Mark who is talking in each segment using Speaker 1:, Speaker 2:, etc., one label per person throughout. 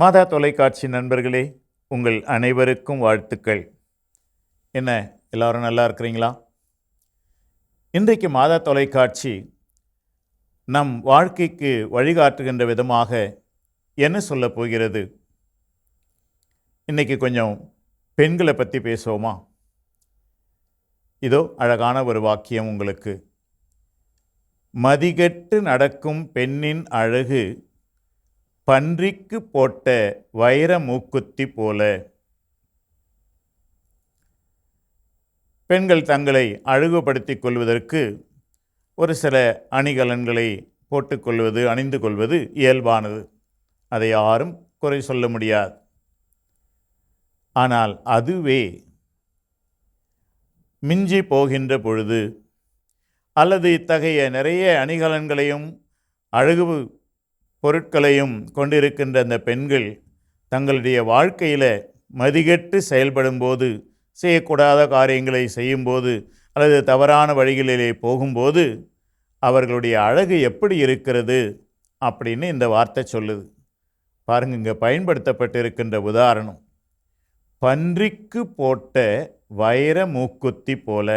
Speaker 1: மாதா தொலைக்காட்சி நண்பர்களே உங்கள் அனைவருக்கும் வாழ்த்துக்கள். என்ன எல்லாரும் நல்லா இருக்கிறீங்களா? இன்றைக்கு மாதா தொலைக்காட்சி நம் வாழ்க்கைக்கு வழிகாட்டுகின்ற விதமாக என்ன சொல்லப் போகிறது? இன்னைக்கு கொஞ்சம் பெண்களை பற்றி பேசுவோமா? இதோ அழகான ஒரு வாக்கியம் உங்களுக்கு. மதிகெட்டு நடக்கும் பெண்ணின் அழகு பன்றிக்கு போட்ட வைர மூக்குத்தி போல. பெண்கள் தங்களை அழகுபடுத்திக் கொள்வதற்கு ஒரு சில அணிகலன்களை போட்டுக்கொள்வது அணிந்து கொள்வது இயல்பானது. அதை யாரும் குறை சொல்ல முடியாது. ஆனால் அதுவே மிஞ்சி போகின்ற பொழுது அல்லது இத்தகைய நிறைய அணிகலன்களையும் அழகு பொருட்களையும் கொண்டிருக்கின்ற அந்த பெண்கள் தங்களுடைய வாழ்க்கையில் மதிகெட்டு செயல்படும்போது செய்யக்கூடாத காரியங்களை செய்யும்போது அல்லது தவறான வழிகளிலே போகும்போது அவர்களுடைய அழகு எப்படி இருக்கிறது அப்படின்னு இந்த வார்த்தை சொல்லுது. பாருங்க இங்கே பயன்படுத்தப்பட்டிருக்கின்ற உதாரணம். பன்றிக்கு போட்ட வைர மூக்குத்தி போல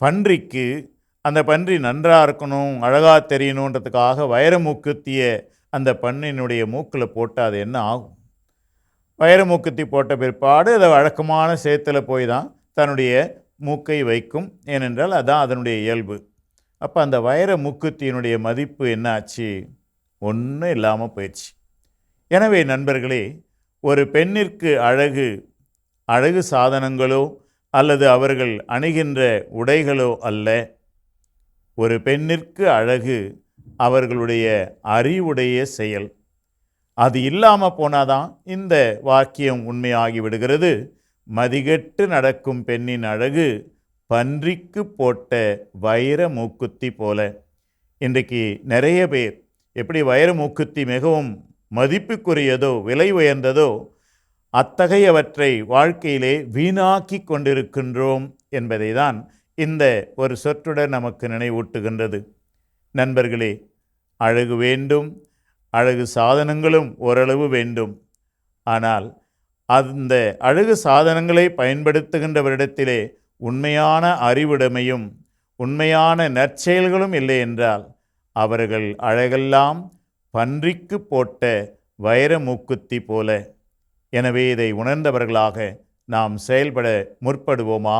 Speaker 1: பன்றிக்கு அந்த பன்றி நன்றாக இருக்கணும் அழகாக தெரியணுன்றதுக்காக வைரமூக்குத்திய அந்த பண்ணினுடைய மூக்கில் போட்டால் அது என்ன ஆகும்? வைர மூக்குத்தி போட்ட பிற்பாடு அதை வழக்கமான சேத்தில் போய் தான் தன்னுடைய மூக்கை வைக்கும். ஏனென்றால் அதான் அதனுடைய இயல்பு. அப்போ அந்த வைர மூக்குத்தியினுடைய மதிப்பு என்ன ஆச்சு? ஒன்றும் இல்லாமல் போயிடுச்சு. எனவே நண்பர்களே ஒரு பெண்ணிற்கு அழகு அழகு சாதனங்களோ அல்லது அவர்கள் அணுகின்ற உடைகளோ அல்ல. ஒரு பெண்ணிற்கு அழகு அவர்களுடைய அறிவுடைய செயல். அது இல்லாமல் போனாதான் இந்த வாக்கியம் உண்மையாகி விடுகிறது. மதிகெட்டு நடக்கும் பெண்ணின் அழகு பன்றிக்கு போட்ட வைர மூக்குத்தி போல. இன்றைக்கு நிறைய பேர் எப்படி வைர மூக்குத்தி மிகவும் மதிப்புக்குரியதோ விலை உயர்ந்ததோ அத்தகையவற்றை வாழ்க்கையிலே வீணாக்கி கொண்டிருக்கின்றோம் என்பதை தான் இந்த ஒரு சொற்றொடர் நமக்கு நினைவூட்டுகின்றது. நண்பர்களே அழகு வேண்டும் அழகு சாதனங்களும் ஓரளவு வேண்டும். ஆனால் அந்த அழகு சாதனங்களை பயன்படுத்துகின்றவரிடத்திலே உண்மையான அறிவுடைமையும் உண்மையான நற்செயல்களும் இல்லை என்றால் அவர்கள் அழகெல்லாம் பன்றிக்கு போட்ட வைர மூக்குத்தி போல. எனவே இதை உணர்ந்தவர்களாக நாம் செயல்பட முற்படுவோமா?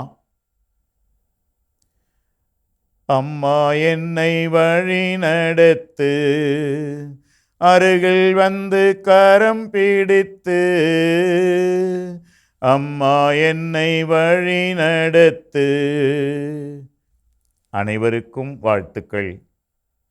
Speaker 1: அம்மா என்னை வழி நடத்து அருகில் வந்து கரம் பிடித்து அம்மா என்னை வழி நடத்து. அனைவருக்கும் வாழ்த்துக்கள்.